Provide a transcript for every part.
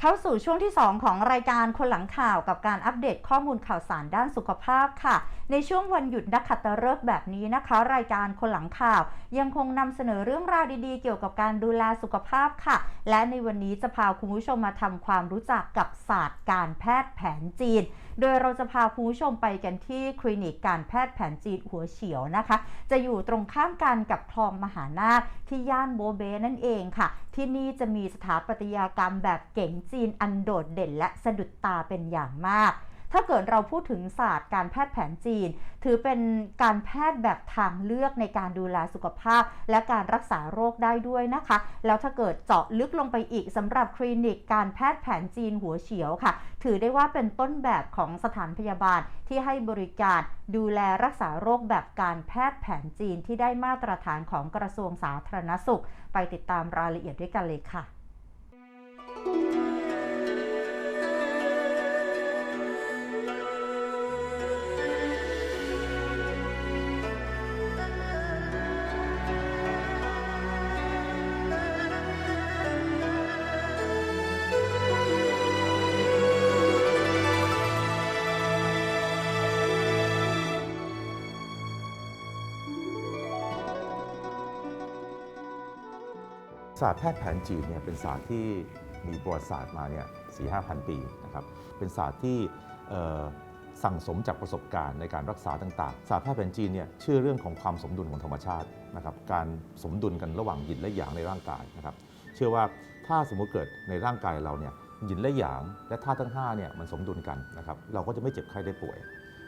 เข้าสู่ช่วงที่ 2 ของรายการคนหลังข่าวกับการอัปเดตข้อมูลข่าวสารด้านสุขภาพค่ะ ในช่วงวันหยุดนักขัตฤกษ์แบบนี้นะคะ รายการคนหลังข่าว ยังคงนำเสนอเรื่องราวดีๆ เกี่ยวกับการดูแลสุขภาพค่ะ และในวันนี้จะพาคุณผู้ชมมาทำความรู้จักกับศาสตร์การแพทย์แผนจีน โดยเราจะพาคุณผู้ชมไปกันที่คลินิกการแพทย์แผนจีนหัวเฉียวนะคะ จะอยู่ตรงข้ามกันกับคลองมหานาคที่ย่านโบเบนั่นเองค่ะ ที่นี่จะมีสถาปัตยกรรมแบบเก๋งจีนอันโดดเด่นและสะดุดตาเป็นอย่างมาก ถ้าเกิดเราพูดถึงศาสตร์การแพทย์แผนจีน ถือเป็นการแพทย์แบบทางเลือกในการดูแลสุขภาพ และการรักษาโรคได้ด้วยนะคะ แล้วถ้าเกิดเจาะลึกลงไปอีกสำหรับคลินิกการแพทย์แผนจีนหัวเฉียวค่ะ ถือได้ว่าเป็นต้นแบบของสถานพยาบาลที่ให้บริการดูแลรักษาโรคแบบการแพทย์แผนจีนที่ได้มาตรฐานของกระทรวงสาธารณสุข ไปติดตามรายละเอียดด้วยกันเลยค่ะ ศาสตร์แพทย์แผนจีนเนี่ยเป็นศาสตร์ที่มีประวัติศาสตร์มาเนี่ยสี่ห้าพันปีนะครับ เป็นศาสตร์ที่สั่งสมจากประสบการณ์ในการรักษาต่างๆ ศาสตร์แพทย์แผนจีนเนี่ยเชื่อเรื่องของความสมดุลของธรรมชาตินะครับ การสมดุลกันระหว่างหยินและหยางในร่างกายนะครับ เชื่อว่าถ้าสมมุติเกิดในร่างกายเราเนี่ยหยินและหยางและธาตุทั้ง5เนี่ยมันสมดุลกันนะครับ เราก็จะไม่เจ็บไข้ได้ป่วย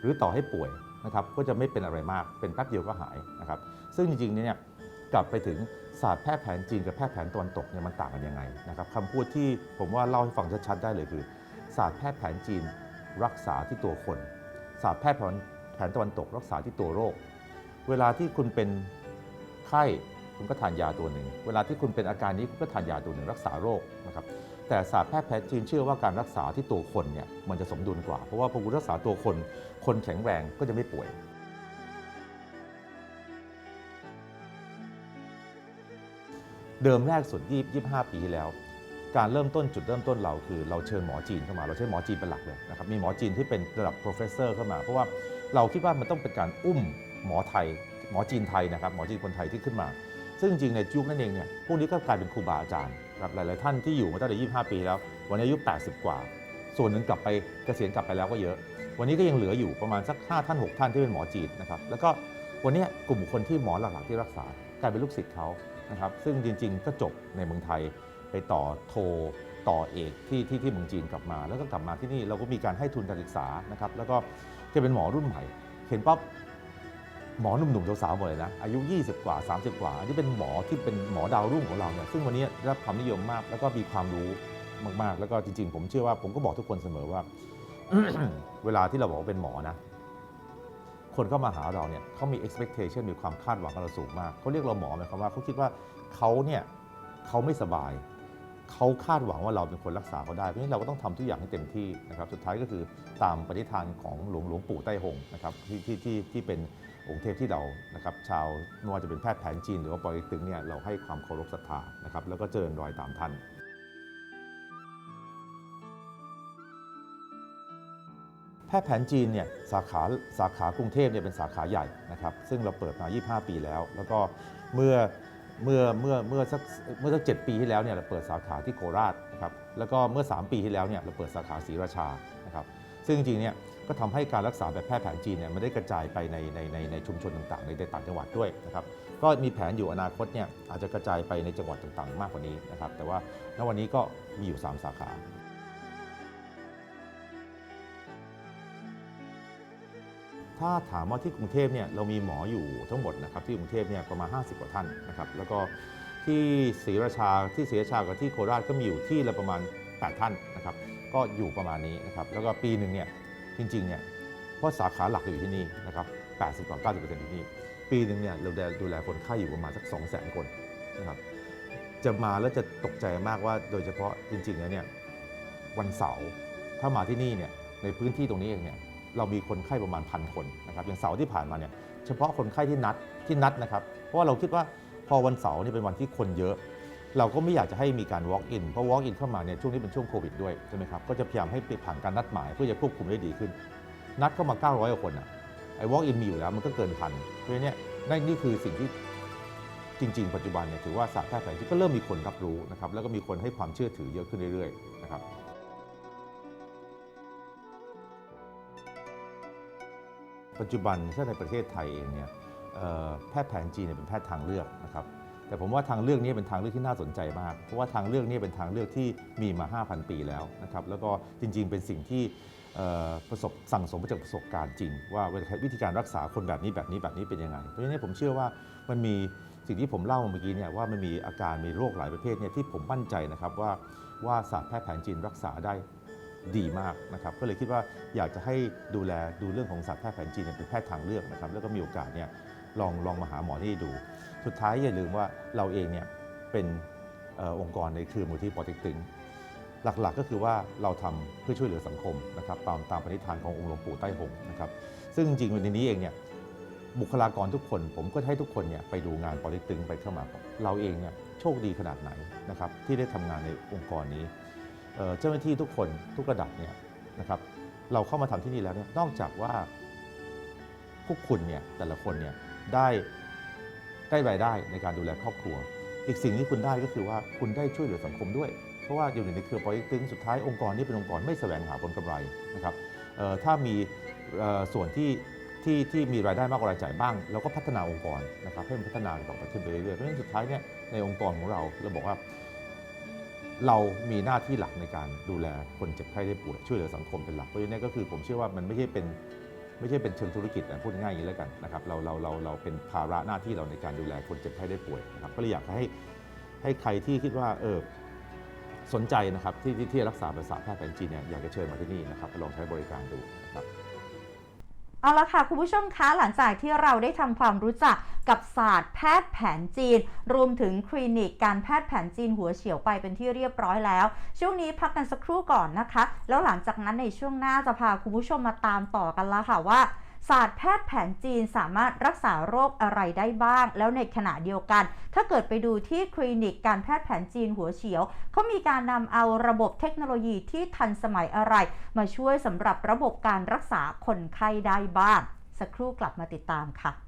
หรือต่อให้ป่วยนะครับก็จะไม่เป็นอะไรมากเป็นแป๊บเดียวก็หายนะครับ ซึ่งจริงๆเนี่ย กลับไปถึงศาสตร์แพทย์แผนจีนกับแพทย์แผนตะวันตกเนี่ยมันต่างกันยังไงนะครับคำพูดที่ผมว่าเล่าให้ฟังชัดๆได้เลยคือ ศาสตร์แพทย์แผนจีนรักษาที่ตัวคน ศาสตร์แพทย์แผนตะวันตก รักษาที่ตัวโรค เวลาที่คุณเป็นไข้คุณก็ทานยาตัวหนึ่ง เวลาที่คุณเป็นอาการนี้คุณก็ทานยาตัวหนึ่งรักษาโรคนะครับแต่ศาสตร์แพทย์แผนจีนเชื่อว่าการรักษาที่ตัวคนเนี่ยมันจะสมดุลกว่า เพราะว่าพอคุณรักษาตัวคน คนแข็งแรงก็จะไม่ป่วย เดิมแรกสุด20 25 ปีที่แล้ว การเริ่มต้นจุดเริ่มต้นเราคือเราเชิญหมอจีนเข้ามา เราใช้หมอจีนเป็นหลักเลยนะครับมีหมอจีนที่เป็นระดับ professor เข้ามา เพราะว่าเราคิดว่ามันต้องเป็นการอุ้มหมอไทย หมอจีนไทยนะครับ หมอจีนคนไทยที่ขึ้นมา ซึ่งจริงในยุคนั้นเองเนี่ยพวกนี้ก็กลายเป็นครูบาอาจารย์ครับหลาย ๆ ท่านที่อยู่มาตั้งแต่25 ปีแล้ว วันนี้อายุ 80 กว่า ส่วนหนึ่งกลับไปเกษียณกลับไปแล้วก็เยอะ วันนี้ก็ยังเหลืออยู่ประมาณสัก 5 ท่าน 6 ท่านที่เป็นหมอจีนนะครับแล้วก็วันนี้กลุ่มคนที่หมอหลัก ๆ ที่รักษากลายเป็นลูกศิษย์เขา นะครับซึ่งจริงๆก็จบในเมืองไทยไปต่อโทต่อเอกที่ที่ที่เมืองจีนกลับมา แล้วก็กลับมาที่นี่เราก็มีการให้ทุนการศึกษานะครับแล้วก็จะเป็นหมอรุ่นใหม่ เห็นปั๊บหมอหนุ่มๆสาวๆหมดเลยนะอายุ 20 กว่า 30 กว่าอันนี้เป็นหมอที่เป็นหมอดาวรุ่งของเราเนี่ยซึ่งวันนี้ได้รับความนิยมมาก แล้วก็มีความรู้มากๆ แล้วก็จริงๆ ผมเชื่อว่าผมก็บอกทุกคนเสมอว่า เวลาที่เราบอกว่าเป็นหมอนะ คนเข้ามาหาเราเนี่ยเขามี expectation มีความคาดหวังกับเราสูงมากเขาเรียกเราหมอหมายความว่าเขาคิดว่าเขาเนี่ยเขาไม่สบายเขาคาดหวังว่าเราเป็นคนรักษาเขาได้เพราะฉะนั้นเราก็ต้องทำทุกอย่างให้เต็มที่นะครับสุดท้ายก็คือตามปณิธานของหลวงหลวงปู่ไต้หงนะครับที่ที่ที่ที่เป็นองค์เทพที่เรานะครับชาวไม่ว่าจะเป็นแพทย์แผนจีนหรือว่าปอเต็กตึงเนี่ยเราให้ความเคารพศรัทธานะครับแล้วก็เจริญรอยตามท่าน แพทย์แผนจีนเนี่ยสาขาสาขากรุงเทพเนี่ยเป็นสาขาใหญ่นะครับซึ่งเราเปิดมา 25 ปีแล้ว แล้วก็เมื่อเมื่อเมื่อเมื่อสักเมื่อสักเปีที่แล้วเนี่ยเราเปิดสาขาที่โคราชนะครับแล้วก็เมื่อ 3 ปีที่แล้วเนี่ยเราเปิดสาขาศรีราชานะครับซึ่งจริงๆเนี่ยก็ทำให้การรักษาแบบแพทย์แผนจีนเนี่ยมันได้กระจายไปในในในในชุมชนต่างๆ ในต่างจังหวัดด้วยนะครับก็มีแผนอยู่อนาคตเนี่ยอาจจะกระจายไปในจังหวัดต่างๆ มากกว่านี้นะครับแต่ว่าณวันนี้ก็มีอยู่ 3 สาขา ถ้าถามว่าที่กรุงเทพเนี่ยเรามีหมออยู่ทั้งหมดนะครับที่กรุงเทพเนี่ยประมาณ 50 กว่าท่านนะครับแล้วก็ที่ศรีราชาที่ศรีราชากับที่โคราชก็มีอยู่ที่ละประมาณ 8 ท่านนะครับก็อยู่ประมาณนี้นะครับแล้วก็ปีหนึ่งเนี่ยจริงๆเนี่ยเพราะสาขาหลักอยู่ที่นี่นะครับ 80กว่า90%ที่นี่ปีหนึ่งเนี่ยเราดูแลคนไข้อยู่ประมาณสัก 2 0 0 0 0 0 คนนะครับจะมาแล้วจะตกใจมากว่าโดยเฉพาะจริงๆแล้วเนี่ยวันเสาร์ถ้ามาที่นี่เนี่ยในพื้นที่ตรงนี้เองเนี่ย เรามีคนไข้ประมาณพันคนนะครับอย่างเสาร์ที่ผ่านมาเนี่ยเฉพาะคนไข้ที่นัดที่นัดนะครับ เพราะว่าเราคิดว่าพอวันเสาร์เนี่ยเป็นวันที่คนเยอะ เราก็ไม่อยากจะให้มีการ walk in เพราะ walk in เข้ามาเนี่ยช่วงนี้เป็นช่วงโควิดด้วยใช่ไหมครับก็จะพยายามให้ผ่านการนัดหมายเพื่อจะควบคุมได้ดีขึ้น นัดเข้ามา 900กว่าคนอะไอ้ walk in มีอยู่แล้วมันก็เกินพันเพราะฉะนั้นเนี่ยนั่นนี่คือสิ่งที่จริง ๆ ปัจจุบันเนี่ยถือว่าศาสตร์แพทย์แผนจีนก็เริ่มมีคนรับรู้นะครับแล้วก็มีคนให้ความเชื่อถือเยอะขึ้นเรื่อยๆนะครับ ปัจจุบันถ้าในประเทศไทยเองเนี่ยแพทย์แผนจีนเป็นแพทย์ทางเลือกนะครับแต่ผมว่าทางเลือกนี้เป็นทางเลือกที่น่าสนใจมาก เพราะว่าทางเลือกนี้เป็นทางเลือกที่มีมา 5,000 ปีแล้วนะครับแล้วก็จริงๆเป็นสิ่งที่ประสบสั่งสมมาจากประสบการณ์จริง ว่าวิธีการรักษาคนแบบนี้แบบนี้แบบนี้เป็นยังไง เพราะฉะนั้นผมเชื่อว่ามันมีสิ่งที่ผมเล่าเมื่อกี้เนี่ยว่ามันมีอาการมีโรคหลายประเภทเนี่ยที่ผมมั่นใจนะครับว่าว่าศาสตร์แพทย์แผนจีนรักษาได้ ดีมากนะครับก็เลยคิดว่าอยากจะให้ดูแลดูเรื่องของศาสตร์แพทย์แผนจีนเป็นแพทย์ทางเลือกนะครับแล้วก็มีโอกาสเนี่ยลองลองมาหาหมอที่ดู สุดท้ายอย่าลืมว่าเราเองเนี่ยเป็นอองค์กรในเครือมูลที่ปอต็กตึงหลักๆก็คือว่าเราทำเพื่อช่วยเหลือสังคมนะครับตามตามปณิธานขององค์หลวงปู่ใต้หงนะครับซึ่งจริงๆในนี้เองเนี่ยบุคลากรทุกคน ผมก็ให้ทุกคนเนี่ยไปดูงานปอต็กตึงไปเข้ามาเราเองเนี่ยโชคดีขนาดไหนนะครับที่ได้ทำงานในองค์กรนี้ เจ้าหน้าที่ทุกคนทุกระดับเนี่ยนะครับเราเข้ามาทำที่นี่แล้วเนี่ยนอกจากว่าพวกคุณเนี่ยแต่ละคนเนี่ยได้ได้รายได้ในการดูแลครอบครัว อีกสิ่งที่คุณได้ก็คือว่าคุณได้ช่วยเหลือสังคมด้วย เพราะว่าอยู่ในเครือปอเต็กตึงสุดท้ายองค์กรนี้เป็นองค์กรไม่แสวงหาผลกำไรนะครับถ้ามีส่วนที่ที่ที่มีรายได้มากกว่ารายจ่ายบ้างเราก็พัฒนาองค์กรนะครับให้มันพัฒนาต่อไปขึ้นไปเรื่อยๆเพราะฉะนั้นสุดท้ายเนี่ยในองค์กรของเราเราบอกว่า เรามีหน้าที่หลักในการดูแลคนเจ็บไข้ได้ป่วยช่วยเหลือสังคมเป็นหลักเพราะฉะนั้นก็คือผมเชื่อว่ามันไม่ใช่เป็นไม่ใช่เป็นเชิงธุรกิจนะพูดง่ายๆอย่างนี้แล้วกันนะครับเราเราเราเราเป็นภาระหน้าที่เราในการดูแลคนเจ็บไข้ได้ป่วยนะครับก็เลยอยากให้ให้ใครที่คิดว่าเออสนใจนะครับที่ที่ที่รักษาภาษาแพทย์แผนจีนเนี่ยอยากจะเชิญมาที่นี่นะครับลองใช้บริการดูนะครับ เอาละค่ะ คุณผู้ชมคะหลังจากที่เราได้ทำความรู้จักกับศาสตร์แพทย์แผนจีน รวมถึงคลินิกการแพทย์แผนจีนหัวเฉียวไปเป็นที่เรียบร้อยแล้ว ช่วงนี้พักกันสักครู่ก่อนนะคะ แล้วหลังจากนั้นในช่วงหน้าจะพาคุณผู้ชมมาตามต่อกันละค่ะว่า ศาสตร์แพทย์แผนจีนสามารถรักษาโรคอะไรได้บ้าง แล้วในขณะเดียวกัน ถ้าเกิดไปดูที่คลินิกการแพทย์แผนจีนหัวเฉียว เขามีการนำเอาระบบเทคโนโลยีที่ทันสมัยอะไร มาช่วยสำหรับระบบการรักษาคนไข้ได้บ้าง สักครู่กลับมาติดตามค่ะ